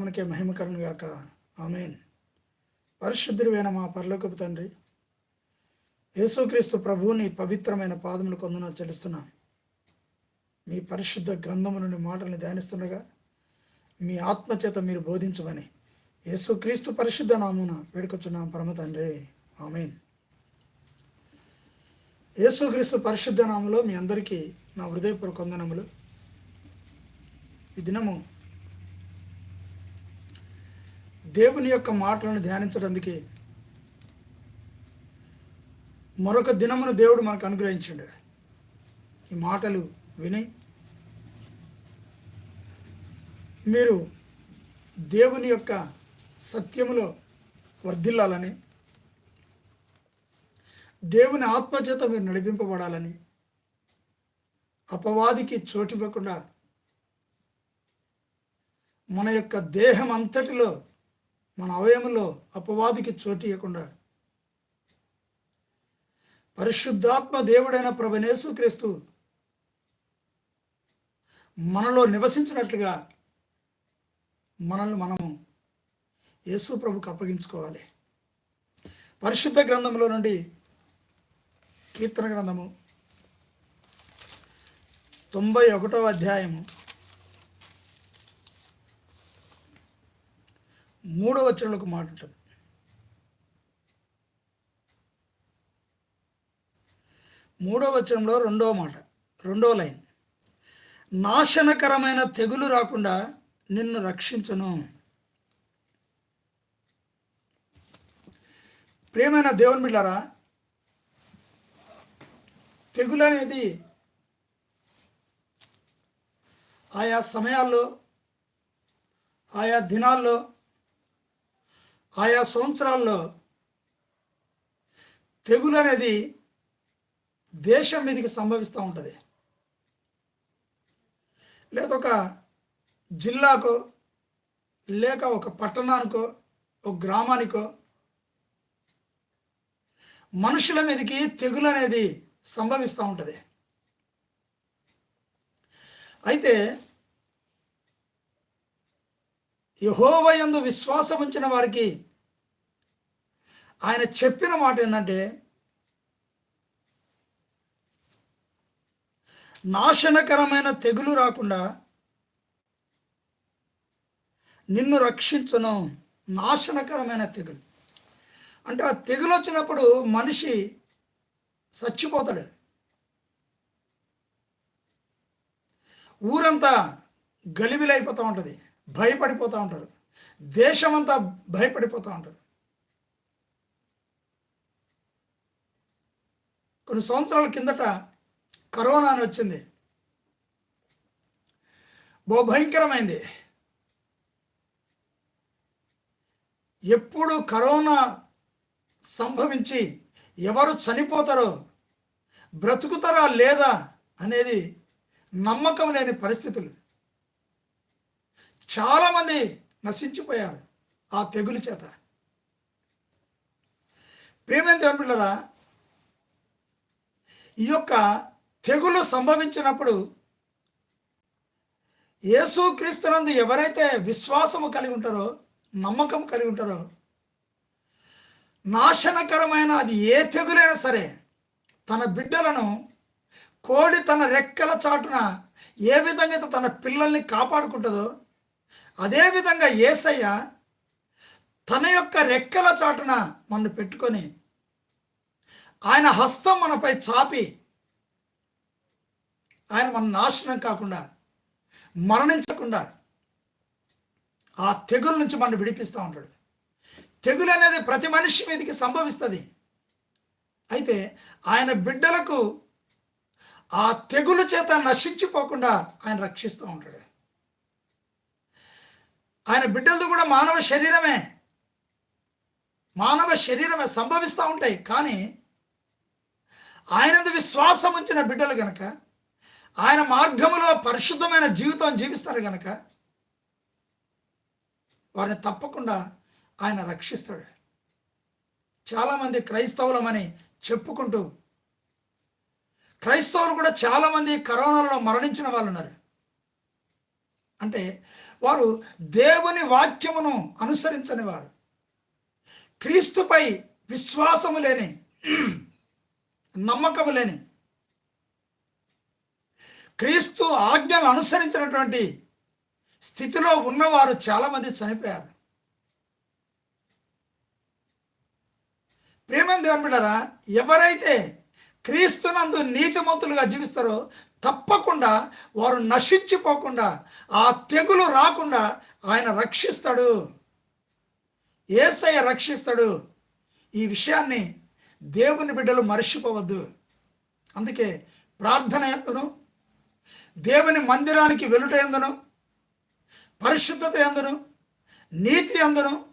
మనకే మహిమకరణ గాక ఆమెన్. పరిశుద్ధుడివైన మా పరలోకపు తండ్రి యేసుక్రీస్తు ప్రభువుని పవిత్రమైన పాదములు కొందన చెల్లిస్తున్నాం. మీ పరిశుద్ధ గ్రంథము నుండి మాటల్ని ధ్యానిస్తుండగా మీ ఆత్మచేత మీరు బోధించమని యేసుక్రీస్తు పరిశుద్ధ నామున వేడుకొచ్చున్నాం పరమ తండ్రి. ఆమెన్. యేసుక్రీస్తు పరిశుద్ధ నామలో మీ అందరికీ నా హృదయపూర్వక వందనములు. ఈ దినము దేవుని యొక్క మాటలను ధ్యానించడానికి మరొక దినమును దేవుడు మనకు అనుగ్రహించాడు. ఈ మాటలు విని మీరు దేవుని యొక్క సత్యములో వర్ధిల్లాలని దేవుని ఆత్మచేత మీరు నడిపింపబడాలని అపవాదికి చోటివ్వకుండా మన యొక్క దేహం అంతటిలో మన అవయములో అపవాదికి చోటు ఇవ్వకుండా పరిశుద్ధాత్మ దేవుడైన ప్రభనేసు క్రీస్తు మనలో నివసించినట్లుగా మనల్ని మనము యేసు ప్రభుకు అప్పగించుకోవాలి. పరిశుద్ధ గ్రంథంలో నుండి కీర్తన గ్రంథము తొంభై ఒకటో అధ్యాయము మూడో వచనంలో ఒక మాట ఉంటుంది మూడో వచనంలో రెండో మాట రెండో లైన్. నాశనకరమైన తెగులు రాకుండా నిన్ను రక్షించను. ప్రేమైన దేవుని బిడ్డారా తెగులు అనేది ఆయా సమయాల్లో ఆయా దినాల్లో ఆయా సంవత్సరాల్లో తెగులు అనేది దేశం మీదకి సంభవిస్తూ ఉంటుంది. లేదా ఒక జిల్లాకో లేక ఒక పట్టణానికో ఒక గ్రామానికో మనుషుల మీదకి తెగులు అనేది సంభవిస్తూ ఉంటుంది. అయితే యహోవయందు విశ్వాసం ఉంచిన వారికి ఆయన చెప్పిన మాట ఏంటంటే నాశనకరమైన తెగులు రాకుండా నిన్ను రక్షించును. నాశనకరమైన తెగులు. అంటే ఆ తెగులు వచ్చినప్పుడు మనిషి చచ్చిపోతాడు. ఊరంతా గలిబిలైపోతూ ఉంటుంది. భయపడిపోతూ ఉంటారు. దేశమంతా భయపడిపోతూ ఉంటారు. కొన్ని సంవత్సరాల కిందట కరోనా అని వచ్చింది. బహు భయంకరమైంది. ఎప్పుడు కరోనా సంభవించి ఎవరు చనిపోతారో బ్రతుకుతారా లేదా అనేది నమ్మకం లేని పరిస్థితులు. చాలామంది నశించిపోయారు ఆ తెగులు చేత. ప్రేమైన దేవుని ఈ యొక్క తెగులు సంభవించినప్పుడు యేసుక్రీస్తునందు ఎవరైతే విశ్వాసము కలిగి ఉంటారో నమ్మకం కలిగి ఉంటారో నాశనకరమైన అది ఏ తెగులైనా సరే తన బిడ్డలను కోడి తన రెక్కల చాటున ఏ విధంగా అయితే తన పిల్లల్ని కాపాడుకుంటుందో అదేవిధంగా ఏసయ్య తన యొక్క రెక్కల చాటున మనను పెట్టుకొని ఆయన హస్తం మనపై చాపి ఆయన మన నాశనం కాకుండా మరణించకుండా ఆ తెగుల నుంచి మనం విడిపిస్తూ ఉంటాడు. తెగులు అనేది ప్రతి మనిషి మీదకి సంభవిస్తుంది. అయితే ఆయన బిడ్డలకు ఆ తెగులు చేత నశించిపోకుండా ఆయన రక్షిస్తూ ఉంటాడు. ఆయన బిడ్డలది కూడా మానవ శరీరమే. మానవ శరీరమే సంభవిస్తూ ఉంటాయి. కానీ ఆయనందు విశ్వాసం ఉంచిన బిడ్డలు గనక ఆయన మార్గములో పరిశుద్ధమైన జీవితం జీవిస్తారు గనక వారిని తప్పకుండా ఆయన రక్షిస్తాడు. చాలామంది క్రైస్తవులమని చెప్పుకుంటూ క్రైస్తవులు కూడా చాలామంది కరోనాలో మరణించిన వాళ్ళు ఉన్నారు అంటే వారు దేవుని వాక్యమును అనుసరించని వారు. క్రీస్తుపై విశ్వాసము లేని నమ్మకము లేని క్రీస్తు ఆజ్ఞలు అనుసరించినటువంటి స్థితిలో ఉన్నవారు చాలామంది చనిపోయారు. ప్రేమ దేవుని బిడ్డరా? ఎవరైతే క్రీస్తునందు నీతిమంతులుగా జీవిస్తారో తప్పకుండా వారు నశించిపోకుండా ఆ తెగులు రాకుండా ఆయన రక్షిస్తాడు. ఏసయ్య రక్షిస్తాడు. ఈ విషయాన్ని దేవుని బిడ్డలు మర్చిపోవద్దు. అందుకే ప్రార్థన ఎందును? దేవుని మందిరానికి వెలుట ఎందును? పరిశుద్ధత ఎందును? నీతి ఎందును?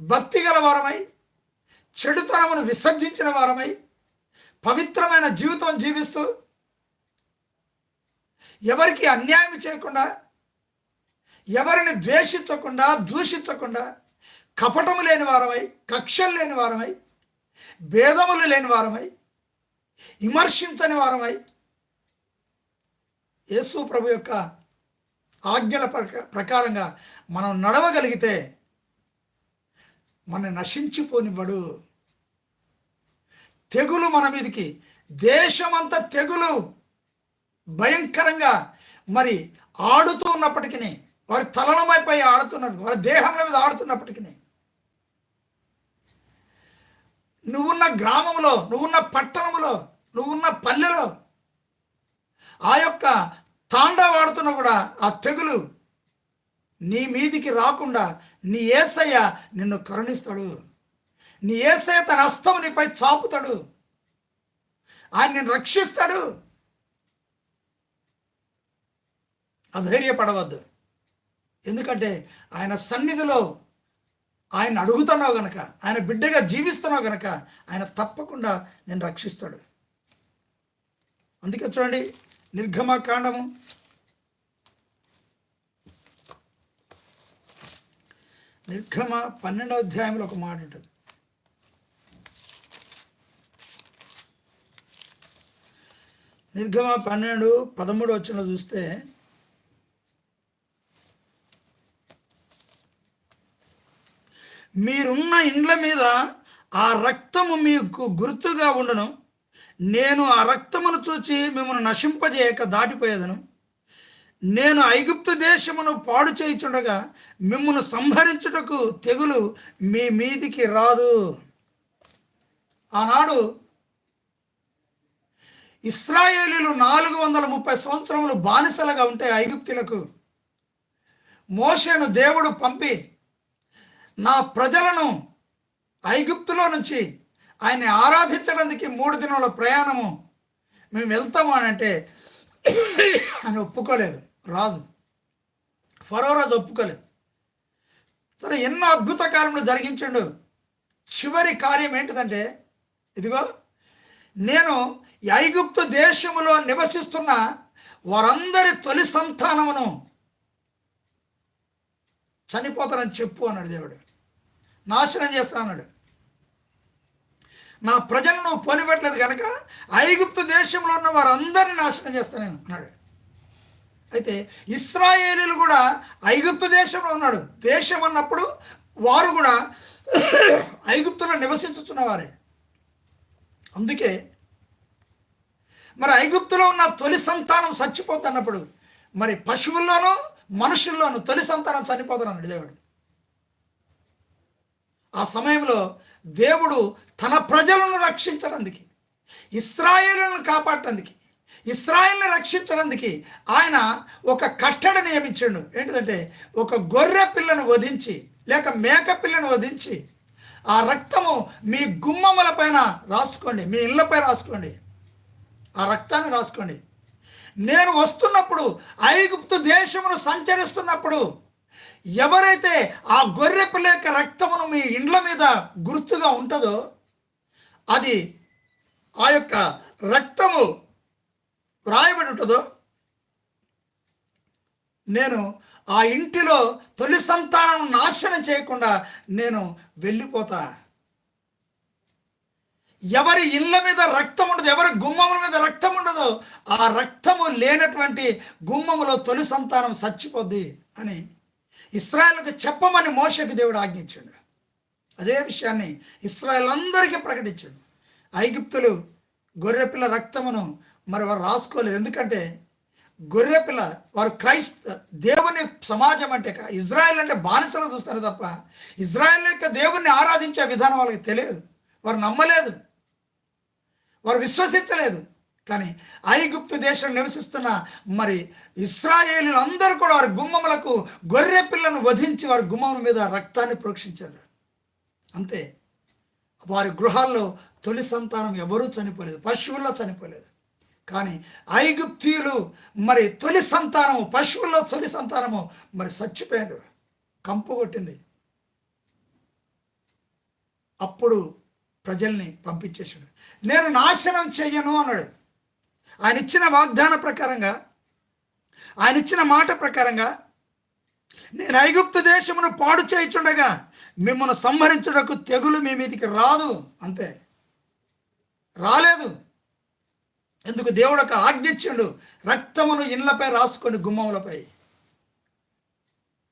భక్తి గల వారమై చెడుతనమును విసర్జించిన వారమై పవిత్రమైన జీవితం జీవిస్తూ ఎవరికి అన్యాయం చేయకుండా ఎవరిని ద్వేషించకుండా దూషించకుండా కపటము లేని వారమై కక్షలు లేని వారమై భేదములు లేని వారమై విమర్శించని వారమై యేసు ప్రభు యొక్క ఆజ్ఞల ప్రక ప్రకారంగా మనం నడవగలిగితే మన నశించిపోనివ్వడు. తెగులు మన మీదకి దేశమంతా తెగులు. భయంకరంగా మరి ఆడుతూ ఉన్నప్పటికీ వారి తలనమైపై ఆడుతున్నారు వారి దేహంల మీద ఆడుతున్నప్పటికీ నువ్వున్న గ్రామంలో నువ్వున్న పట్టణంలో నువ్వున్న పల్లెలో ఆ యొక్క తాండవాడుతున్న కూడా ఆ తెగులు నీ మీదికి రాకుండా నీ ఏసయ్య నిన్ను కరుణిస్తాడు. నీ ఏసయ్య తన హస్తం నీపై చాపుతాడు. ఆయన నిన్ను రక్షిస్తాడు. అధైర్యపడవద్దు. ఎందుకంటే ఆయన సన్నిధిలో ఆయన అడుగుతున్నావు గనక ఆయన బిడ్డగా జీవిస్తున్నావు గనక ఆయన తప్పకుండా నేను రక్షిస్తాడు. అందుకే చూడండి నిర్గమకాండము నిర్గమ పన్నెండవ అధ్యాయంలో ఒక మాట ఉంటుంది. నిర్గమ పన్నెండు పదమూడు వచ్చిన చూస్తే మీరున్న ఇండ్ల మీద ఆ రక్తము మీకు గుర్తుగా ఉండను. నేను ఆ రక్తమును చూచి మిమ్మల్ని నశింపజేయక దాటిపోయేదను. నేను ఐగుప్తు దేశమును పాడు చేయుచుండగా మిమ్మల్ని సంహరించుటకు తెగులు మీ మీదికి రాదు. ఆనాడు ఇస్రాయేలీలు నాలుగు వందల ముప్పై సంవత్సరములు బానిసలుగా ఉంటే ఐగుప్తులకు మోషేను దేవుడు పంపి నా ప్రజలను ఐగుప్తులో నుంచి ఆయన్ని ఆరాధించడానికి మూడు దినాల ప్రయాణము మేము వెళ్తాము అని అంటే ఆయన ఒప్పుకోలేదు. రాదు. ఫరో రాజు ఒప్పుకోలేదు. సరే ఎన్నో అద్భుత కార్యములు జరిగించండు. చివరి కార్యం ఏంటిదంటే ఇదిగో నేను ఐగుప్తు దేశములో నివసిస్తున్న వారందరి తొలి సంతానమును చనిపోతారని చెప్పు అన్నాడు దేవుడు. నాశనం చేస్తా అన్నాడు. నా ప్రజలను పోనివ్వట్లేదు కనుక ఐగుప్తు దేశంలో ఉన్న వారందరినీ నాశనం చేస్తాను నేను అన్నాడు. అయితే ఇస్రాయేలీలు కూడా ఐగుప్తు దేశంలో ఉన్నాడు. దేశం అన్నప్పుడు వారు కూడా ఐగుప్తులో నివసించుతున్న వారే. అందుకే మరి ఐగుప్తులో ఉన్న తొలి సంతానం చచ్చిపోతున్నప్పుడు మరి పశువుల్లోనూ మనుషుల్లోనూ తొలి సంతానం చనిపోతున్నాడు దేవుడు. ఆ సమయంలో దేవుడు తన ప్రజలను రక్షించడానికి ఇస్రాయేళ్ళను కాపాడటానికి ఇస్రాయిల్ని రక్షించడానికి ఆయన ఒక కట్టడ నియమించాడు. ఏంటిదంటే ఒక గొర్రె పిల్లను వధించి లేక మేక పిల్లను వధించి ఆ రక్తము మీ గుమ్మముల పైన రాసుకోండి మీ ఇళ్ళపై రాసుకోండి. ఆ రక్తాన్ని రాసుకోండి. నేను వస్తున్నప్పుడు ఐగుప్తు దేశమును సంచరిస్తున్నప్పుడు ఎవరైతే ఆ గొర్రె పిల్ల యొక్క రక్తమును మీ ఇండ్ల మీద గుర్తుగా ఉంటుందో అది ఆ యొక్క రక్తము వ్రాయబడి ఉంటుందో నేను ఆ ఇంటిలో తొలి సంతానం నాశనం చేయకుండా నేను వెళ్ళిపోతా. ఎవరి ఇళ్ళ మీద రక్తం ఉండదు ఎవరి గుమ్మముల మీద రక్తం ఉండదో ఆ రక్తము లేనటువంటి గుమ్మములో తొలి సంతానం చచ్చిపోద్ది అని ఇస్రాయల్కు చెప్పమని మోషకు దేవుడు ఆజ్ఞించాడు. అదే విషయాన్ని ఇస్రాయల్ అందరికీ ప్రకటించాడు. ఐగుప్తులు గొర్రెపిల్ల రక్తమును మరి వారు రాసుకోలేదు. ఎందుకంటే గొర్రెపిల్ల వారు క్రైస్త దేవుని సమాజం అంటే ఇజ్రాయెల్ అంటే బానిసలు చూస్తారు తప్ప ఇజ్రాయెల్ యొక్క దేవుణ్ణి ఆరాధించే విధానం వాళ్ళకి తెలియదు. వారు నమ్మలేదు. వారు విశ్వసించలేదు. కానీ ఐగుప్తు దేశం నివసిస్తున్న మరి ఇస్రాయేలీలు అందరూ కూడా వారి గుమ్మములకు గొర్రె పిల్లను వధించి వారి గుమ్మముల మీద రక్తాన్ని ప్రోక్షించారు. అంతే. వారి గృహాల్లో తొలి సంతానం ఎవరూ చనిపోలేదు పశువుల్లో చనిపోలేదు. కానీ ఐగుప్తీయులు మరి తొలి సంతానము పశువుల్లో తొలి సంతానము మరి చచ్చిపోయారు. కంపు కొట్టింది. అప్పుడు ప్రజల్ని పంపించేశాడు. నేను నాశనం చెయ్యను అన్నాడు. ఆయన ఇచ్చిన వాగ్దాన ప్రకారంగా ఆయన ఇచ్చిన మాట ప్రకారంగా నేను ఐగుప్తు దేశమును పాడు చేయుచుండగా మిమ్మల్ని సంహరించుటకు తెగులు మీ మీదికి రాదు. అంతే. రాలేదు. ఎందుకు? దేవుడు ఒక ఆజ్ఞ రక్తమును ఇండ్లపై రాసుకొని గుమ్మములపై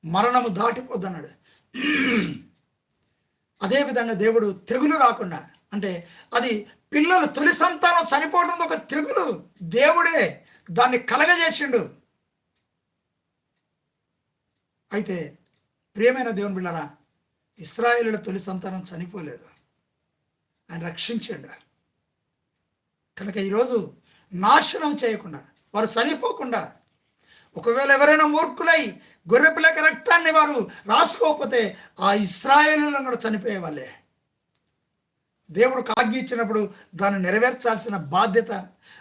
మరణము దాటిపోద్దన్నాడు. అదేవిధంగా దేవుడు తెగులు రాకుండా అంటే అది పిల్లలు తొలి సంతానం చనిపోవడం ఒక తెగులు దేవుడే దాన్ని కలగజేసిండు. అయితే ప్రియమైన దేవుని బిళ్ళరా ఇస్రాయేలుల తొలి సంతానం చనిపోలేదు. ఆయన రక్షించాడు. కనుక ఈరోజు నాశనం చేయకుండా వారు చనిపోకుండా ఒకవేళ ఎవరైనా మూర్ఖులై గొర్రెపిల్లక రక్తాన్ని వారు రాసుకోకపోతే ఆ ఇస్రాయేలులను కూడా చనిపోయే వాళ్ళే. దేవుడు కాగ్గిచ్చినప్పుడు ఇచ్చినప్పుడు దాన్ని నెరవేర్చాల్సిన బాధ్యత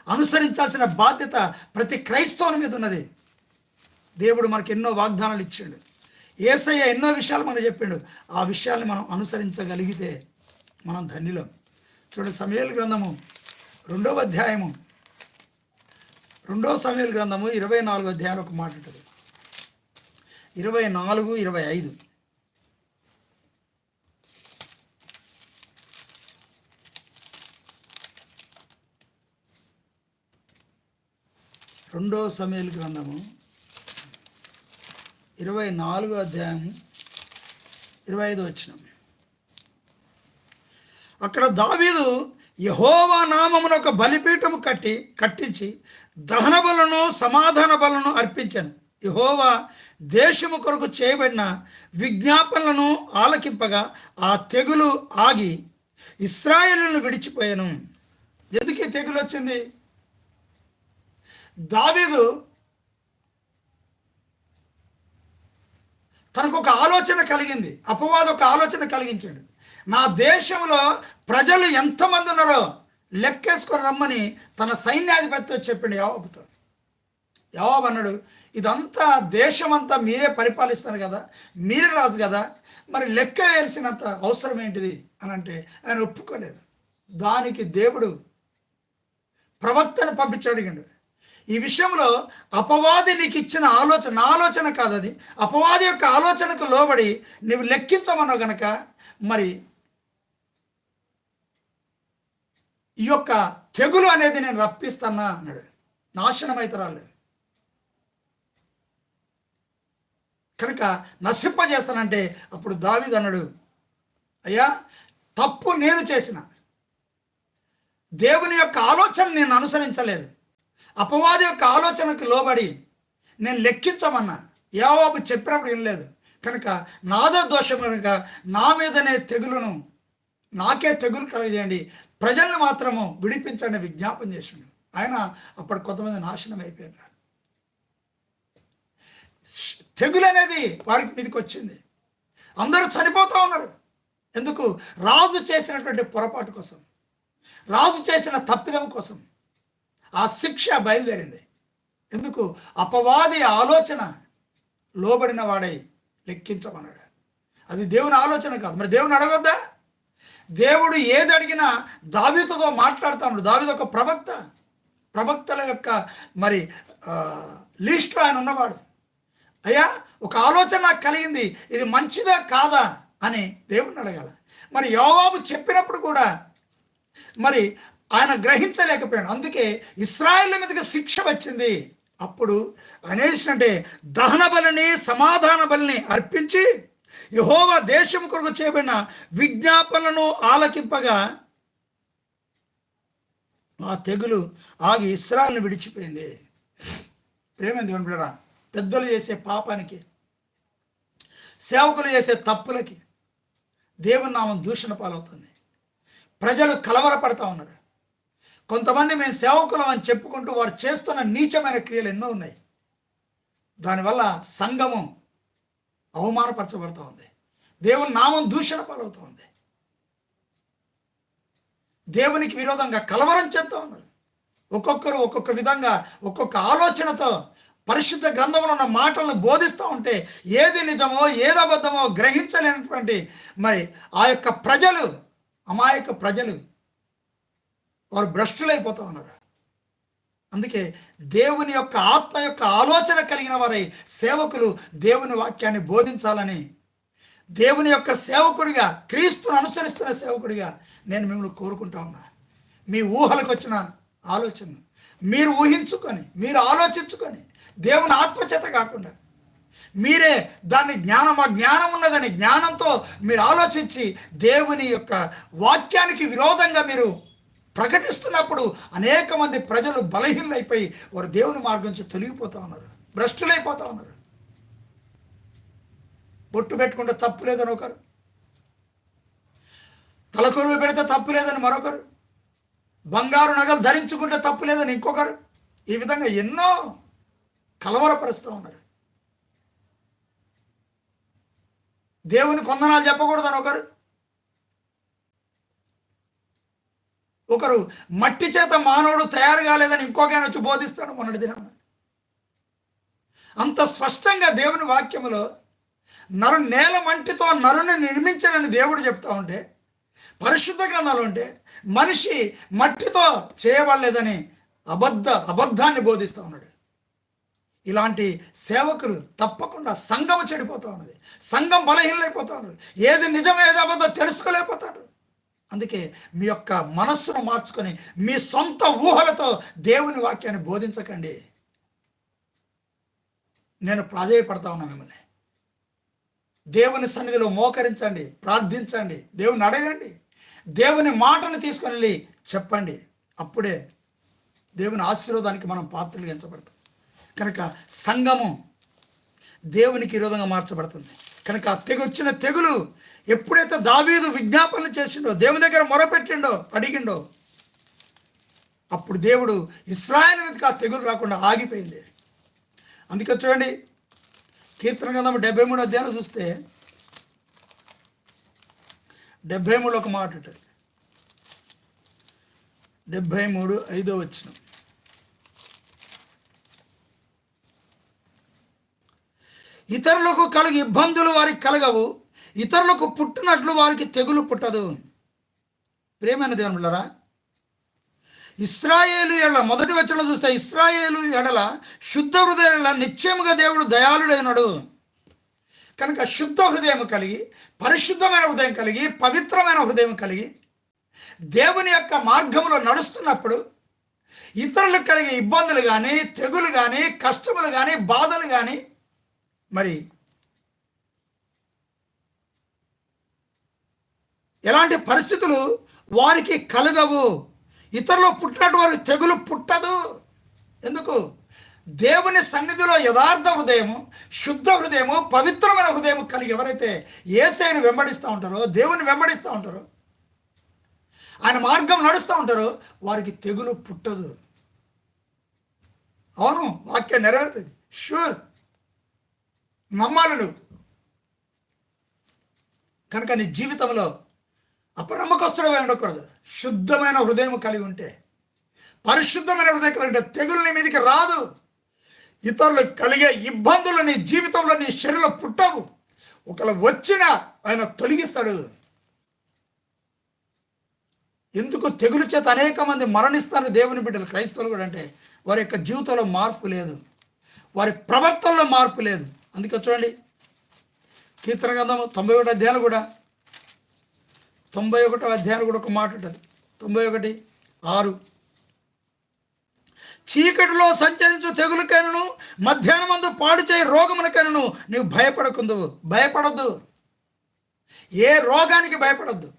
అనుసరించాల్సిన బాధ్యత ప్రతి క్రైస్తవుని మీద ఉన్నది. దేవుడు మనకి ఎన్నో వాగ్దానాలు ఇచ్చాడు. ఏసయ్య ఎన్నో విషయాలు మనకు చెప్పిండు. ఆ విషయాల్ని మనం అనుసరించగలిగితే మనం ధన్యులం. చూడండి సమయలు గ్రంథము రెండవ అధ్యాయము. రెండవ సమయలు గ్రంథము ఇరవై నాలుగు అధ్యాయాలు ఒక మాట ఉంటుంది. ఇరవై నాలుగు ఇరవై ఐదు. రెండో సమయలు గ్రంథము ఇరవై నాలుగో అధ్యాయం ఇరవై ఐదు వచ్చిన అక్కడ దావీదు యహోవా నామమున ఒక బలిపీఠము కట్టి కట్టించి దహన బలను సమాధాన బలను అర్పించాను. యహోవా దేశము కొరకు చేయబడిన విజ్ఞాపనలను ఆలకింపగా ఆ తెగులు ఆగి ఇస్రాయేలును విడిచిపోయాను. ఎందుకు తెగులు వచ్చింది? దావీదు తనకు ఒక ఆలోచన కలిగింది అపవాదం ఒక ఆలోచన కలిగించాడు. నా దేశంలో ప్రజలు ఎంతమంది ఉన్నారో లెక్కేసుకొని రమ్మని తన సైన్యాధిపతితో చెప్పిండు యావాబుతో. యావాబు అన్నాడు ఇదంతా దేశమంతా మీరే పరిపాలిస్తారు కదా మీరే రాజు కదా మరి లెక్క వేయాల్సినంత అవసరం ఏంటిది? అని అంటే ఆయన ఒప్పుకోలేదు. దానికి దేవుడు ప్రవక్తను పంపించాడు అడిగాడు. ఈ విషయంలో అపవాది నీకు ఇచ్చిన ఆలోచన నా ఆలోచన కాదు అది. అపవాది యొక్క ఆలోచనకు లోబడి నువ్వు లెక్కించమన్నావు గనక మరి ఈ యొక్క తెగులు అనేది నేను రప్పిస్తానా అన్నాడు. నాశనం కనుక నశింపజేస్తానంటే అప్పుడు దావీదు అన్నాడు అయ్యా తప్పు నేను చేసిన. దేవుని యొక్క ఆలోచన నేను అనుసరించలేదు. అపవాది యొక్క ఆలోచనకు లోబడి నేను లెక్కించమన్నా. యావాబు చెప్పినప్పుడు వినలేదు. కనుక నాదో దోషం కనుక నా మీదనే తెగులును నాకే తెగులు కలగజేయండి. ప్రజల్ని మాత్రము విడిపించండి విజ్ఞాపం చేసిండు ఆయన అప్పుడు కొంతమంది నాశనం అయిపోయినారు తెగులు అనేది వారికి మీదకి వచ్చింది. అందరూ చనిపోతూ ఉన్నారు. ఎందుకు? రాజు చేసినటువంటి పొరపాటు కోసం. రాజు చేసిన తప్పిదం కోసం. ఆ శిక్ష బయలుదేరింది. ఎందుకు? అపవాది ఆలోచన లోబడిన వాడై లెక్కించమన్నాడు. అది దేవుని ఆలోచన కాదు. మరి దేవుని అడగొద్దా? దేవుడు ఏది అడిగినా దావితతో మాట్లాడుతాడు. దావిత ఒక ప్రవక్త. ప్రవక్తల యొక్క మరి ఆ, లిస్ట్లో ఆయన ఉన్నవాడు. అయ్యా ఒక ఆలోచన నాకు కలిగింది. ఇది మంచిదా కాదా అని దేవుణ్ణి అడగాల. మరి యోవాబు చెప్పినప్పుడు కూడా మరి ఆయన గ్రహించలేకపోయాడు. అందుకే ఇస్రాయేల్ మీదకి శిక్ష వచ్చింది. అప్పుడు అనేసినట్టే దహన బలిని సమాధాన బలిని అర్పించి యహోవా దేశం కొరకు చేయబడిన విజ్ఞాపనలను ఆలకింపగా ఆ తెగులు ఆగి ఇస్రాయల్ని విడిచిపోయింది. ప్రేమ దేవుని బిడ్డరా పెద్దలు చేసే పాపానికి సేవకులు చేసే తప్పులకి దేవుని నామం దూషణ పాలవుతుంది. ప్రజలు కలవరపడతా ఉన్నారు. కొంతమంది మేము సేవకులం అని చెప్పుకుంటూ వారు చేస్తున్న నీచమైన క్రియలు ఎన్నో ఉన్నాయి. దానివల్ల సంఘము అవమానపరచబడుతూ ఉంది. దేవుని నామం దూషణ పాలవుతూ ఉంది. దేవునికి విరోధంగా కలవరం చేస్తూ ఉన్నారు ఒక్కొక్కరు ఒక్కొక్క విధంగా ఒక్కొక్క ఆలోచనతో పరిశుద్ధ గ్రంథంలో ఉన్న మాటలను బోధిస్తూ ఉంటే ఏది నిజమో ఏది అబద్ధమో గ్రహించలేనటువంటి మరి ఆ యొక్క ప్రజలు అమాయక ప్రజలు వారు భ్రష్టులైపోతా ఉన్నారు అందుకే దేవుని యొక్క ఆత్మ యొక్క ఆలోచన కలిగిన వారై సేవకులు దేవుని వాక్యాన్ని బోధించాలని దేవుని యొక్క సేవకుడిగా క్రీస్తును అనుసరిస్తున్న సేవకుడిగా నేను మిమ్మల్ని కోరుకుంటా ఉన్నా. మీ ఊహలకు వచ్చిన ఆలోచన మీరు ఊహించుకొని మీరు ఆలోచించుకొని దేవుని ఆత్మచేత కాకుండా మీరే దాన్ని జ్ఞానం ఆ జ్ఞానం ఉన్నదని జ్ఞానంతో మీరు ఆలోచించి దేవుని యొక్క వాక్యానికి విరోధంగా మీరు ప్రకటిస్తున్నప్పుడు అనేక మంది ప్రజలు బలహీనైపోయి వారు దేవుని మార్గం నుంచి తొలగిపోతూ ఉన్నారు. భ్రష్టులైపోతూ ఉన్నారు. బొట్టు పెట్టుకుంటే తప్పు లేదని ఒకరు. తలకొరువు పెడితే తప్పు లేదని మరొకరు. బంగారు నగలు ధరించుకుంటే తప్పు లేదని ఇంకొకరు. ఈ విధంగా ఎన్నో కలవరపరుస్తూ ఉన్నారు. దేవుని కొందనాలు చెప్పకూడదని ఒకరు. ఒకరు మట్టి చేత మానవుడు తయారు కాలేదని ఇంకొకైనా వచ్చి బోధిస్తాడు మొన్నటి దినం. అంత స్పష్టంగా దేవుని వాక్యములో నరు నేల మంటితో నరుని నిర్మించనని దేవుడు చెప్తా ఉంటే పరిశుద్ధ గ్రంథాలు ఉంటే మనిషి మట్టితో చేయబడలేదని అబద్ధ అబద్ధాన్ని బోధిస్తూ ఉన్నాడు. ఇలాంటి సేవకులు తప్పకుండా సంఘం చెడిపోతూ ఉన్నది. సంఘం బలహీనమైపోతూ ఉన్నది ఏది నిజం ఏది అబద్ధం తెలుసుకోలేకపోతారు అందుకే మీ యొక్క మనస్సును మార్చుకొని మీ సొంత ఊహలతో దేవుని వాక్యాన్ని బోధించకండి. నేను ప్రాధేయపడతా ఉన్నా మిమ్మల్ని. దేవుని సన్నిధిలో మోకరించండి ప్రార్థించండి దేవుని అడగండి దేవుని మాటను తీసుకొని వెళ్ళి చెప్పండి. అప్పుడే దేవుని ఆశీర్వాదానికి మనం పాత్రలు ఎంచబడతాం. కనుక సంఘము దేవునికి విరోధంగా మార్చబడుతుంది. కనుక ఆ తెగొచ్చిన తెగులు ఎప్పుడైతే దావీదు విజ్ఞాపనలు చేసిండో దేవుని దగ్గర మొరపెట్టిండో అడిగిండో అప్పుడు దేవుడు ఇస్రాయల్ మీదకి ఆ తెగులు రాకుండా ఆగిపోయింది. అందుకే చూడండి కీర్తన గంధం డెబ్బై మూడు అధ్యాయం చూస్తే డెబ్బై మూడు ఒక మాట ఉంటుంది. డెబ్బై మూడు ఐదో వచ్చిన ఇతరులకు కలిగి ఇబ్బందులు వారికి కలగవు. ఇతరులకు పుట్టినట్లు వారికి తెగులు పుట్టదు. ప్రేమైన దేవునులరా ఇస్రాయేలు ఎడల మొదటి వచ్చిన చూస్తే ఇస్రాయేలు ఎడల శుద్ధ హృదయాల నిశ్చయముగా దేవుడు దయాళుడైనడు. కనుక శుద్ధ హృదయం కలిగి పరిశుద్ధమైన హృదయం కలిగి పవిత్రమైన హృదయం కలిగి దేవుని యొక్క మార్గంలో నడుస్తున్నప్పుడు ఇతరులకు కలిగే ఇబ్బందులు కానీ తెగులు కానీ కష్టములు కానీ బాధలు కానీ మరి ఎలాంటి పరిస్థితులు వారికి కలగవు. ఇతరులు పుట్టినట్టు వారికి తెగులు పుట్టదు. ఎందుకు? దేవుని సన్నిధిలో యథార్థ హృదయము శుద్ధ హృదయము పవిత్రమైన హృదయం కలిగి ఎవరైతే ఏసైని వెంబడిస్తూ ఉంటారో దేవుని వెంబడిస్తూ ఉంటారో ఆయన మార్గం నడుస్తూ ఉంటారో వారికి తెగులు పుట్టదు. అవును వాక్యం నెరవేరుతుంది. షూర్ నమ్మాలి నువ్వు. కనుక నీ జీవితంలో అపనమ్మకస్తుడమే ఉండకూడదు. శుద్ధమైన హృదయం కలిగి ఉంటే పరిశుద్ధమైన హృదయం కలిగి ఉంటే తెగులు నీ మీదకి రాదు. ఇతరులు కలిగే ఇబ్బందులు నీ జీవితంలో నీ శరీరంలో పుట్టవు. ఒకవేళ వచ్చినా ఆయన తొలగిస్తాడు. ఎందుకు? తెగులు చేత అనేక మంది మరణిస్తారు దేవుని బిడ్డలు. క్రైస్తవులు కూడా అంటే వారి యొక్క జీవితంలో మార్పు లేదు. వారి ప్రవర్తనలో మార్పు లేదు. అందుకే చూడండి. కీర్తన గ్రంథము తొంభై ఒకటి అధ్యాయాలు కూడా తొంభై ఒకటో అధ్యాయాలు కూడా ఒక మాట ఉంటుంది. తొంభై ఒకటి ఆరు. చీకటిలో సంచరించు తెగులకైనను మధ్యాహ్నమందు పాడు చేయి రోగములకైనను నీవు భయపడకుందు భయపడద్దు. ఏ రోగానికి భయపడద్దు.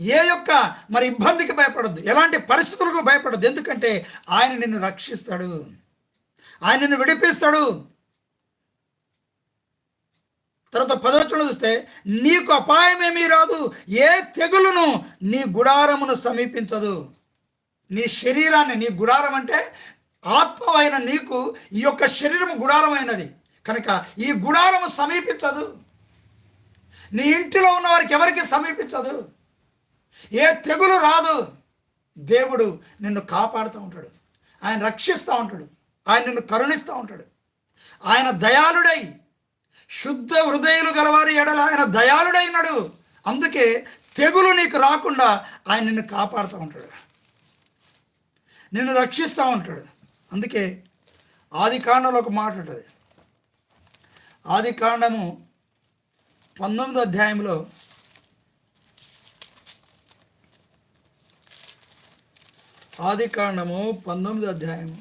ఏ యొక్క మరి ఇబ్బందికి భయపడద్దు. ఎలాంటి పరిస్థితులకు భయపడద్దు. ఎందుకంటే ఆయన నిన్ను రక్షిస్తాడు. ఆయన నిన్ను విడిపిస్తాడు. తర్వాత పదవచనం చూస్తే నీకు అపాయమేమీ రాదు ఏ తెగులును నీ గుడారమును సమీపించదు. నీ శరీరాన్ని నీ గుడారం అంటే ఆత్మవైన నీకు ఈ యొక్క శరీరం గుడారమైనది. కనుక ఈ గుడారము సమీపించదు. నీ ఇంటిలో ఉన్న వారికి ఎవరికి సమీపించదు. ఏ తెగులు రాదు. దేవుడు నిన్ను కాపాడుతూ ఉంటాడు. ఆయన రక్షిస్తూ ఉంటాడు. ఆయన నిన్ను కరుణిస్తూ ఉంటాడు. ఆయన దయాళుడై శుద్ధ హృదయులు గలవారి ఎడల ఆయన దయాళుడైనడు అందుకే తెగులు నీకు రాకుండా ఆయన నిన్ను కాపాడుతూ ఉంటాడు. నిన్ను రక్షిస్తూ ఉంటాడు. అందుకే ఆది కాండంలో ఒక మాట ఉంటుంది. ఆది కాండము పంతొమ్మిది అధ్యాయంలో ఆది కాండము పంతొమ్మిది అధ్యాయము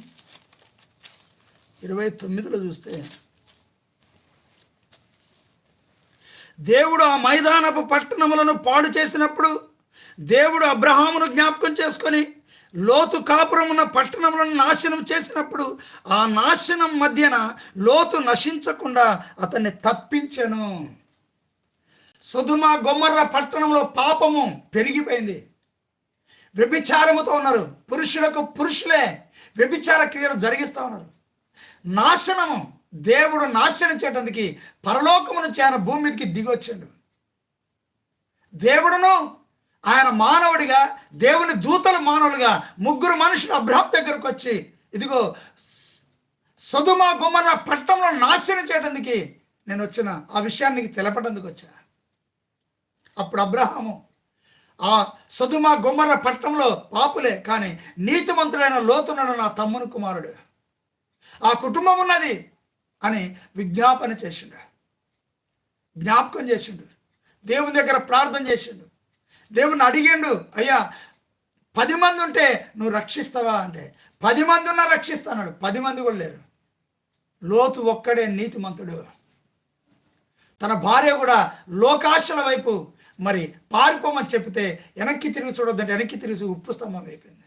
ఇరవై తొమ్మిదిలో చూస్తే దేవుడు ఆ మైదానపు పట్టణములను పాడు చేసినప్పుడు దేవుడు అబ్రహామును జ్ఞాపకం చేసుకొని లోతు కాపురం ఉన్న పట్టణములను నాశనం చేసినప్పుడు ఆ నాశనం మధ్యన లోతు నశించకుండా అతన్ని తప్పించెను. సుధుమ గొమ్మర్ర పట్టణంలో పాపము పెరిగిపోయింది. వ్యభిచారముతో ఉన్నారు. పురుషులకు పురుషులే వ్యభిచార క్రియలు జరిగిస్తూ ఉన్నారు. నాశనము దేవుడు నాశనం చేయడానికి పరలోకమును నుంచి ఆయన భూమి మీదకి దిగొచ్చిండు. దేవుడును ఆయన మానవుడిగా దేవుని దూతలు మానవులుగా ముగ్గురు మనుషులు అబ్రహం దగ్గరకు వచ్చి ఇదిగో సదుమ గుమ్మన పట్టణంలో నాశనం చేయడానికి నేను వచ్చిన ఆ విషయాన్ని నీకు తెలపడానికి వచ్చా. అప్పుడు అబ్రహాము ఆ సదుమ గుమ్మర పట్టణంలో పాపులే కానీ నీతిమంతుడైన లోతున్నాడు నా తమ్ముని కుమారుడు. ఆ కుటుంబం ఉన్నది. అని విజ్ఞాపన చేసిండు. జ్ఞాపకం చేసిండు. దేవుని దగ్గర ప్రార్థన చేసిండు. దేవుని అడిగిండు అయ్యా పది మంది ఉంటే నువ్వు రక్షిస్తావా? అంటే పది మంది ఉన్నా రక్షిస్తాడు పది మంది కూడా లేరు. లోతు ఒక్కడే నీతిమంతుడు. తన భార్య కూడా లోకాశల వైపు మరి పారిపోమని చెప్తే వెనక్కి తిరిగి చూడొద్దంటే వెనక్కి తిరిగి ఉప్పు స్తంభం అయిపోయింది.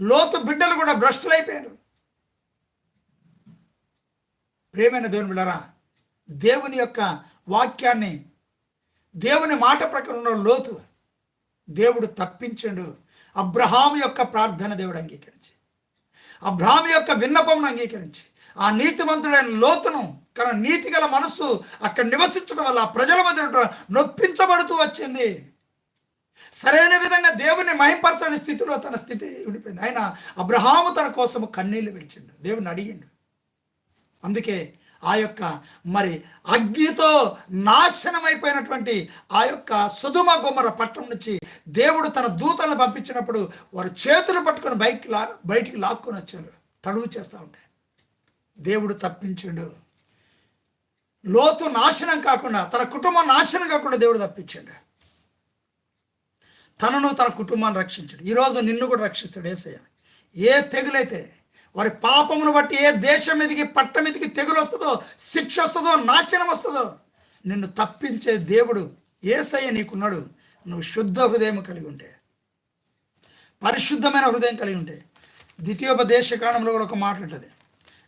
లోతు బిడ్డలు కూడా భ్రష్టులైపోయారు. ప్రేమైన దేవుని బిడ్డరా దేవుని యొక్క వాక్యాన్ని దేవుని మాట ప్రకారం లోతు దేవుడు తప్పించండు. అబ్రహాం యొక్క ప్రార్థన దేవుడు అంగీకరించి అబ్రహాం యొక్క విన్నపమును అంగీకరించి ఆ నీతిమంతుడైన లోతును కానీ నీతి గల మనస్సు అక్కడ నివసించడం వల్ల ప్రజల మధ్య నొప్పించబడుతూ వచ్చింది. సరైన విధంగా దేవుని మహింపరచని స్థితిలో తన స్థితి విడిపోయింది ఆయన అబ్రహాము తన కోసము కన్నీళ్ళు విడిచిండు. దేవుని అడిగిండు. అందుకే ఆ యొక్క మరి అగ్నితో నాశనమైపోయినటువంటి ఆ యొక్క సుధుమ గుమ్మర పట్టణం నుంచి దేవుడు తన దూతలను పంపించినప్పుడు వారు చేతులు పట్టుకొని బయటికి లా బయటికి లాక్కొని వచ్చారు. తడువు చేస్తూ ఉంటే. దేవుడు తప్పించాడు. లోతు నాశనం కాకుండా తన కుటుంబం నాశనం కాకుండా దేవుడు తప్పించాడు. తనను తన కుటుంబాన్ని రక్షించాడు. ఈరోజు నిన్ను కూడా రక్షిస్తాడు ఏసయ్య. ఏ తెగులైతే వారి పాపమును బట్టి ఏ దేశం మీదకి పట్ట మీదకి తెగులు వస్తుందో శిక్ష వస్తుందో నాశనం వస్తుందో నిన్ను తప్పించే దేవుడు ఏసయ్య నీకున్నాడు. నువ్వు శుద్ధ హృదయం కలిగి ఉంటే పరిశుద్ధమైన హృదయం కలిగి ఉంటే. ద్వితీయోపదేశ కాండంలో కూడా ఒక మాట ఉంటుంది.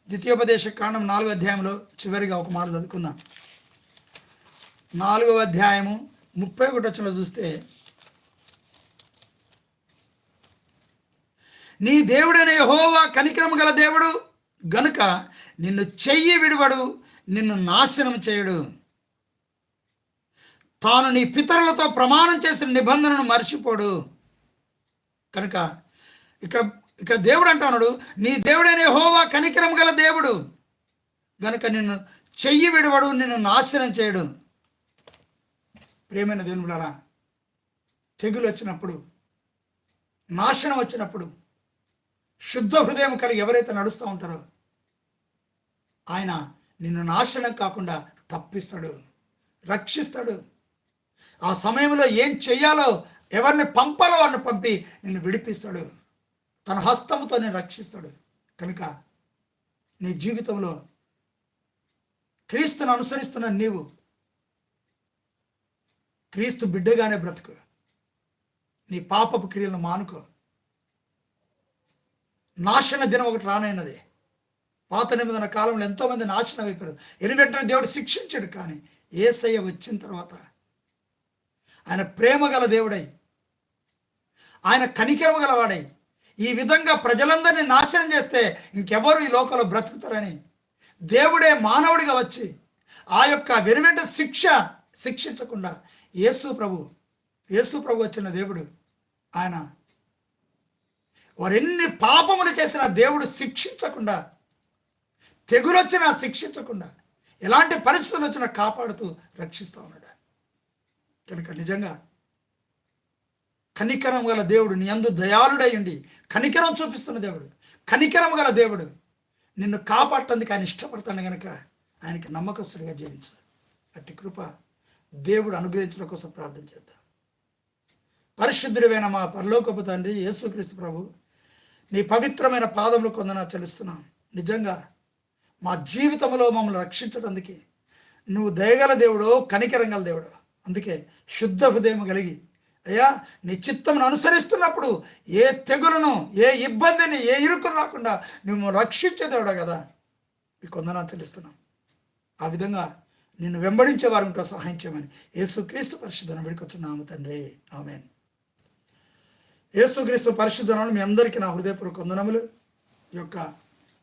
ద్వితీయోపదేశ కాండం నాలుగో అధ్యాయంలో చివరిగా ఒక మాట చదువుకుందాం. నాలుగవ అధ్యాయము ముప్పై ఒకటి వచ్చిన చూస్తే నీ దేవుడైన యహోవా కనికరము గల దేవుడు. గనుక నిన్ను చెయ్యి విడువడు నిన్ను నాశనం చేయడు. తాను నీ పితరులతో ప్రమాణం చేసిన నిబంధనను మర్చిపోడు. కనుక ఇక్కడ ఇక్కడ దేవుడు అంటున్నాడు నీ దేవుడైన హోవా కనికరం గల దేవుడు. గనుక నిన్ను చెయ్యి విడవడు నిన్ను నాశనం చేయడు. ప్రేమైన దేవుడులారా తెగులు వచ్చినప్పుడు నాశనం వచ్చినప్పుడు శుద్ధ హృదయం కలిగి ఎవరైతే నడుస్తూ ఉంటారో ఆయన నిన్ను నాశనం కాకుండా తప్పిస్తాడు రక్షిస్తాడు. ఆ సమయంలో ఏం చెయ్యాలో ఎవరిని పంపాలో వారిని పంపి నిన్ను విడిపిస్తాడు. తన హస్తముతో నేను రక్షిస్తాడు. కనుక నీ జీవితంలో క్రీస్తును అనుసరిస్తున్న నీవు క్రీస్తు బిడ్డగానే బ్రతుకు. నీ పాపపు క్రియలను మానుకో. నాశన దినం ఒకటి రానైనది. పాత నిబంధన కాలంలో ఎంతోమంది నాశనం అయిపోయారు. ఎలివెంటనే దేవుడు శిక్షించాడు కానీ ఏసయ్య వచ్చిన తర్వాత ఆయన ప్రేమ గల దేవుడై ఆయన కనికరమ గలవాడై ఈ విధంగా ప్రజలందరినీ నాశనం చేస్తే ఇంకెవరు ఈ లోకంలో బ్రతుకుతారని దేవుడే మానవుడిగా వచ్చి ఆ యొక్క వెనువెంట శిక్ష శిక్షించకుండా యేసు ప్రభు యేసు ప్రభు వచ్చిన దేవుడు ఆయన వారు ఎన్ని పాపములు చేసినా దేవుడు శిక్షించకుండా తెగులొచ్చినా శిక్షించకుండా ఎలాంటి పరిస్థితులు వచ్చినా కాపాడుతూ రక్షిస్తూ ఉన్నాడు. కనుక నిజంగా కనికరం గల దేవుడు నీ అందు దయాళుడై ఉండి కనికరం చూపిస్తున్న దేవుడు కనికరం గల దేవుడు నిన్ను కాపాడటానికి ఆయన ఇష్టపడతాడు కనుక ఆయనకి నమ్మకస్తుడిగా జీవించు. అట్టి కృప దేవుడు అనుగ్రహించడం కోసం ప్రార్థన చేద్దాం. పరిశుద్ధుడివైన మా పరలోకపు తండ్రి యేసుక్రీస్తు ప్రభు నీ పవిత్రమైన పాదములు కొందన చెలుస్తున్నాం నిజంగా మా జీవితంలో మమ్మల్ని రక్షించడానికి నువ్వు దయగల దేవుడు కనికరంగల దేవుడో. దేవుడు అందుకే శుద్ధ హృదయం కలిగి అయ్యా నీ చిత్తమును అనుసరిస్తున్నప్పుడు ఏ తెగులను ఏ ఇబ్బందిని ఏ ఇరుకులు రాకుండా నువ్వు రక్షించే దేవుడా కదా. మీ కొందనా చెల్లిస్తున్నాం. ఆ విధంగా నిన్ను వెంబడించే వారు సహాయం చేయమని యేసుక్రీస్తు పరిశుద్ధను విడికొచ్చున్నాము తండ్రి. ఆమెన్. యేసుక్రీస్తు పరిశుద్ధనాలు మీ అందరికీ నా హృదయపూర్వక వందనములు. ఈ యొక్క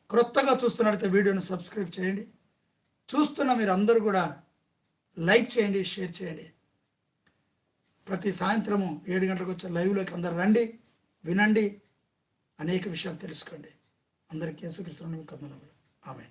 క్రొత్తగా చూస్తున్నట్లయితే వీడియోను సబ్స్క్రైబ్ చేయండి. చూస్తున్న మీరు అందరూ కూడా లైక్ చేయండి షేర్ చేయండి. ప్రతి సాయంత్రము ఏడు గంటలకు వచ్చే లైవ్లోకి అందరు రండి వినండి అనేక విషయాలు తెలుసుకోండి. అందరికీ యేసుక్రీస్తు మీకు వందనములు. ఆమె